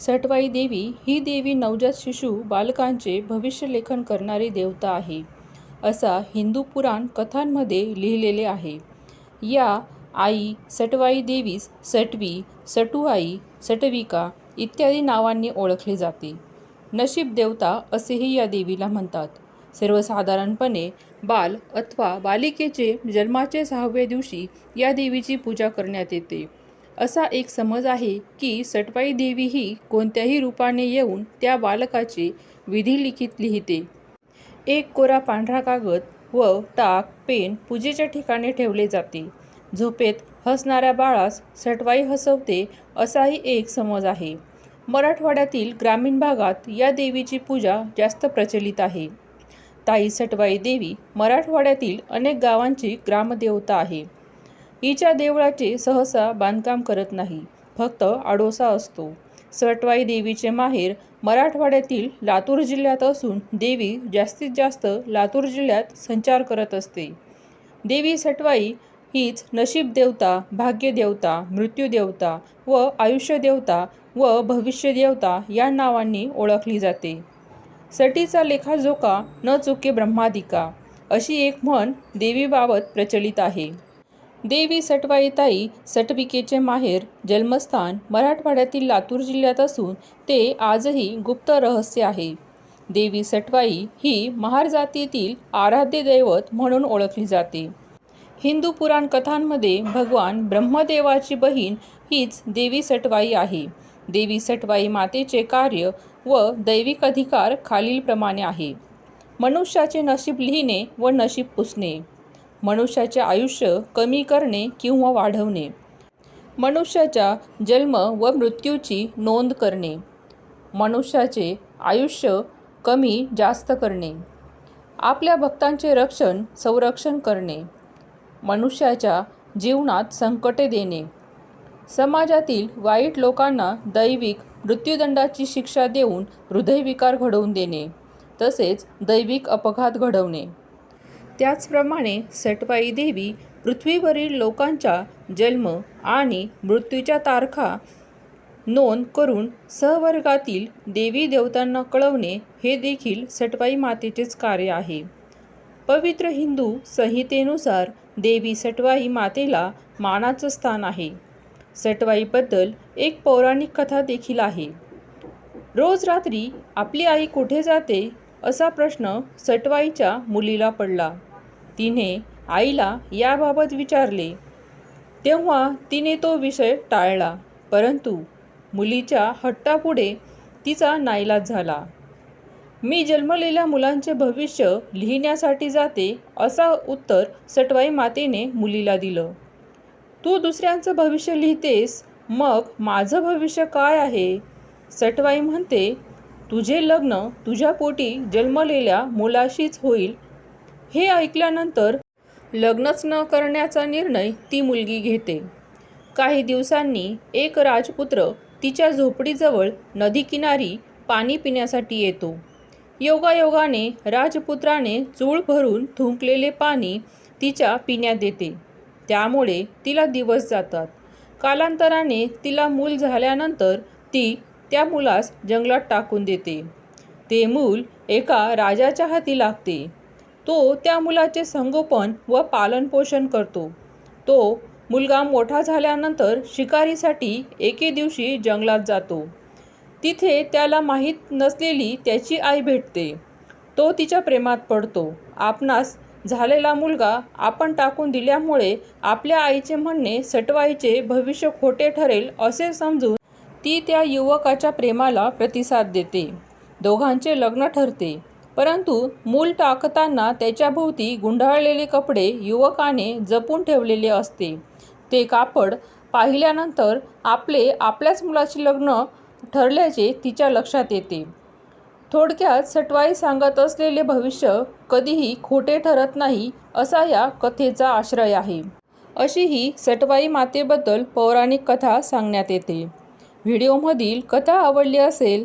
सटवाई देवी ही देवी नवजात शिशु बालकांचे भविष्यलेखन करणारी देवता आहे. असा हिंदू पुराण कथांमध्ये लिहिलेले आहे. या आई सटवाई देवीस सटवी सटुआई सटविका इत्यादी नावांनी ओळखले जाते. नशीब देवता असेही या देवीला म्हणतात. सर्वसाधारणपणे बाल अथवा बालिकेचे जन्माचे सहाव्या दिवशी या देवीची पूजा करण्यात येते. असा एक समज आहे की सटवाई देवी ही कोणत्याही रूपाने येऊन त्या बालकाचे विधिलिखित लिहिते. एक कोरा पांढरा कागद व ताक पेन पूजेच्या ठिकाणी ठेवले जाते. झोपेत हसणाऱ्या बाळास सटवाई हसवते असाही एक समज आहे. मराठवाड्यातील ग्रामीण भागात या देवीची पूजा जास्त प्रचलित आहे. ताई सटवाई देवी मराठवाड्यातील अनेक गावांची ग्रामदेवता आहे. हिच्या देवळाचे सहसा बांधकाम करत नाही फक्त आडोसा असतो. सटवाई देवीचे माहेर मराठवाड्यातील लातूर जिल्ह्यात असून देवी जास्तीत जास्त लातूर जिल्ह्यात संचार करत असते. देवी सटवाई हीच नशीब देवता भाग्यदेवता मृत्यूदेवता व आयुष्यदेवता व भविष्यदेवता या नावांनी ओळखली जाते. सटीचा लेखाजोखा न चुके ब्रह्मादिका अशी एक म्हण देवीबाबत प्रचलित आहे. देवी सटवाईताई सटविकेचे माहेर जन्मस्थान मराठवाड्यातील लातूर जिल्ह्यात असून ते आजही गुप्त रहस्य आहे. देवी सटवाई ही महार जातीतील आराध्य दैवत म्हणून ओळखली जाते. हिंदू पुराण कथांमध्ये भगवान ब्रह्मदेवाची बहीण हीच देवी सटवाई आहे. देवी सटवाई मातेचे कार्य व दैविक अधिकार खालीलप्रमाणे आहे. मनुष्याचे नशीब लिहिणे व नशीब पुसणे. मनुष्याचे आयुष्य कमी करणे किंवा वाढवणे. मनुष्याच्या जन्म व मृत्यूची नोंद करणे. मनुष्याचे आयुष्य कमी जास्त करणे. आपल्या भक्तांचे रक्षण संरक्षण करणे. मनुष्याच्या जीवनात संकटे देणे. समाजातील वाईट लोकांना दैविक मृत्यूदंडाची शिक्षा देऊन हृदयविकार घडवून देणे. तसेच दैविक अपघात घडवणे. त्याचप्रमाणे सटवाई देवी पृथ्वीवरील लोकांच्या जन्म आणि मृत्यूच्या तारखा नोंद करून सहवर्गातील देवी देवतांना कळवणे हे देखील सटवाई मातेचेच कार्य आहे. पवित्र हिंदू संहितेनुसार देवी सटवाई मातेला मानाचं स्थान आहे. सटवाईबद्दल एक पौराणिक कथा देखील आहे. रोज रात्री आपली आई कुठे जाते असा प्रश्न सटवाईच्या मुलीला पडला. तिने आईला याबाबत विचारले. तेव्हा तिने तो विषय टाळला परंतु मुलीच्या हट्टापुढे तिचा नाईलाज झाला. मी जन्मलेल्या मुलांचे भविष्य लिहिण्यासाठी जाते असा उत्तर सटवाई मातेने मुलीला दिलं. तू दुसऱ्यांचं भविष्य लिहितेस मग माझं भविष्य काय आहे सटवाई म्हणते तुझे लग्न तुझ्या पोटी जन्मलेल्या मुलाशीच होईल हे ऐकल्यानंतर लग्नच न करण्याचा निर्णय ती मुलगी घेते. काही दिवसांनी एक राजपुत्र तिच्या झोपडीजवळ नदीकिनारी पाणी पिण्यासाठी येतो. योगायोगाने राजपुत्राने चूळ भरून थुंकलेले पाणी तिच्या पिण्यात देते. त्यामुळे तिला दिवस जातात. कालांतराने तिला मूल झाल्यानंतर ती त्या मुलास जंगलात टाकून देते. ते मूल एका राजाच्या हाती लागते. तो त्या मुलाचे संगोपन व पालनपोषण करतो. तो मुलगा मोठा झाल्यानंतर शिकारीसाठी एके दिवशी जंगलात जातो. तिथे त्याला माहीत नसलेली त्याची आई भेटते. तो तिच्या प्रेमात पडतो. आपणास झालेला मुलगा आपण टाकून दिल्यामुळे आपल्या आईचे म्हणणे सटवाईचे भविष्य खोटे ठरेल असे समजून ती त्या युवकाच्या प्रेमाला प्रतिसाद देते. दोघांचे लग्न ठरते. परंतु मूल टाकताना त्याच्याभोवती गुंडाळलेले कपडे युवकाने जपून ठेवलेले असते. ते कापड पाहिल्यानंतर आपले आपल्याच मुलाचे लग्न ठरल्याचे तिच्या लक्षात येते. थोडक्यात सटवाई सांगत असलेले भविष्य कधीही खोटे ठरत नाही असा या कथेचा आश्रय आहे. अशी ही सटवाई मातेबद्दल पौराणिक कथा सांगण्यात येते. व्हिडिओमधील कथा आवडली असेल